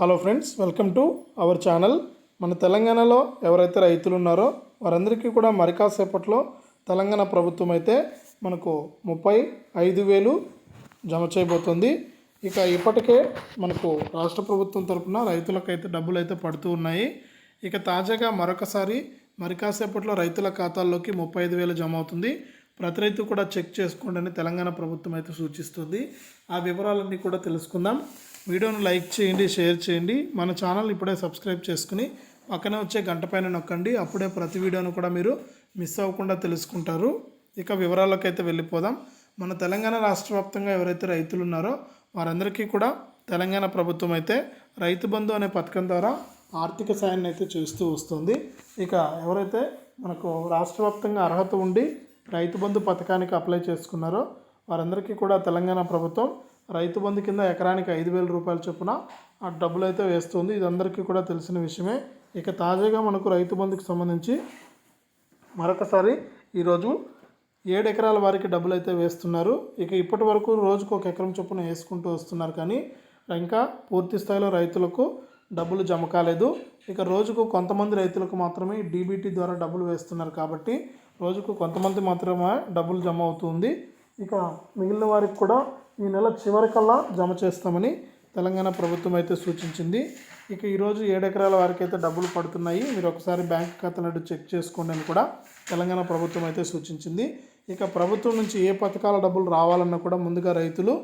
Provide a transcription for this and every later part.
Hello friends welcome to our channel మన తెలంగాణలో ఎవరైతే రైతులు ఉన్నారో వారందరికీ కూడా మరి కాసేపట్లో తెలంగాణ ప్రభుత్వం అయితే మనకు ముప్పై ఐదు వేలు జమ చేయబోతుంది. ఇక ఇప్పటికే మనకు రాష్ట్ర ప్రభుత్వం తరఫున రైతులకైతే డబ్బులు అయితే పడుతూ ఉన్నాయి. ఇక తాజాగా మరొకసారి మరి కాసేపట్లో రైతుల ఖాతాల్లోకి ముప్పై ఐదు వేలు జమ అవుతుంది. ప్రతి రైతు కూడా చెక్ చేసుకోండి అని తెలంగాణ ప్రభుత్వం అయితే సూచిస్తుంది. ఆ వివరాలన్నీ కూడా తెలుసుకుందాం. వీడియోను లైక్ చేయండి షేర్ చేయండి. మన ఛానల్ ఇప్పుడే సబ్స్క్రైబ్ చేసుకుని పక్కనే వచ్చే గంట పైన నొక్కండి. అప్పుడే ప్రతి వీడియోను కూడా మీరు మిస్ అవ్వకుండా తెలుసుకుంటారు. ఇక వివరాలకైతే వెళ్ళిపోదాం. మన తెలంగాణ రాష్ట్ర వ్యాప్తంగా ఎవరైతే రైతులు ఉన్నారో వారందరికీ కూడా తెలంగాణ ప్రభుత్వం అయితే రైతు బంధు అనే పథకం ద్వారా ఆర్థిక సాయాన్ని అయితే చేస్తూ వస్తుంది. ఇక ఎవరైతే మనకు రాష్ట్ర వ్యాప్తంగా అర్హత ఉండి రైతు బంధు పథకానికి అప్లై చేసుకున్నారో వారందరికీ కూడా తెలంగాణ ప్రభుత్వం రైతు బంధు కింద ఎకరానికి ఐదు వేల రూపాయల చొప్పున ఆ డబ్బులు అయితే వేస్తుంది. ఇది అందరికీ కూడా తెలిసిన విషయమే. ఇక తాజాగా మనకు రైతు బంధుకు సంబంధించి మరొకసారి ఈరోజు ఏడు ఎకరాల వారికి డబ్బులు అయితే వేస్తున్నారు. ఇక ఇప్పటి వరకు రోజుకు ఒక ఎకరం చొప్పున వేసుకుంటూ వస్తున్నారు. కానీ ఇంకా పూర్తి స్థాయిలో రైతులకు డబ్బులు జమ కాలేదు. ఇక రోజుకు కొంతమంది రైతులకు మాత్రమే డీబీటీ ద్వారా డబ్బులు వేస్తున్నారు కాబట్టి రోజుకు కొంతమంది మాత్రమే డబ్బులు జమ అవుతుంది. ఇక మిగిలిన వారికి కూడా ఈ నెల చివరికల్లా జమ చేస్తామని తెలంగాణ ప్రభుత్వం అయితే సూచించింది. ఇక ఈరోజు ఏడెకరాల వారికి అయితే డబ్బులు పడుతున్నాయి. మీరు ఒకసారి బ్యాంక్ ఖాతాను చెక్ చేసుకోండి అని కూడా తెలంగాణ ప్రభుత్వం అయితే సూచించింది. ఇక ప్రభుత్వం నుంచి ఏ పథకాల డబ్బులు రావాలన్నా కూడా ముందుగా రైతులు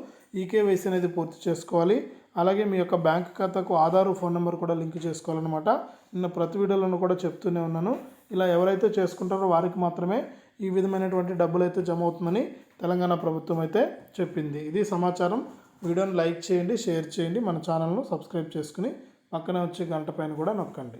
ఈకేవైసీ అనేది పూర్తి చేసుకోవాలి. అలాగే మీ యొక్క బ్యాంక్ ఖాతాకు ఆధారు ఫోన్ నెంబర్ కూడా లింక్ చేసుకోవాలన్నమాట. నిన్న ప్రతి వీడియోలను కూడా చెప్తూనే ఉన్నాను. ఇలా ఎవరైతే చేసుకుంటారో వారికి మాత్రమే ఈ విధమైనటువంటి డబ్బులు అయితే జమ అవుతుందని తెలంగాణ ప్రభుత్వం అయితే చెప్పింది. ఇది సమాచారం. వీడియోని లైక్ చేయండి షేర్ చేయండి. మన ఛానల్ను సబ్స్క్రైబ్ చేసుకుని పక్కనే వచ్చే గంట పైన కూడా నొక్కండి.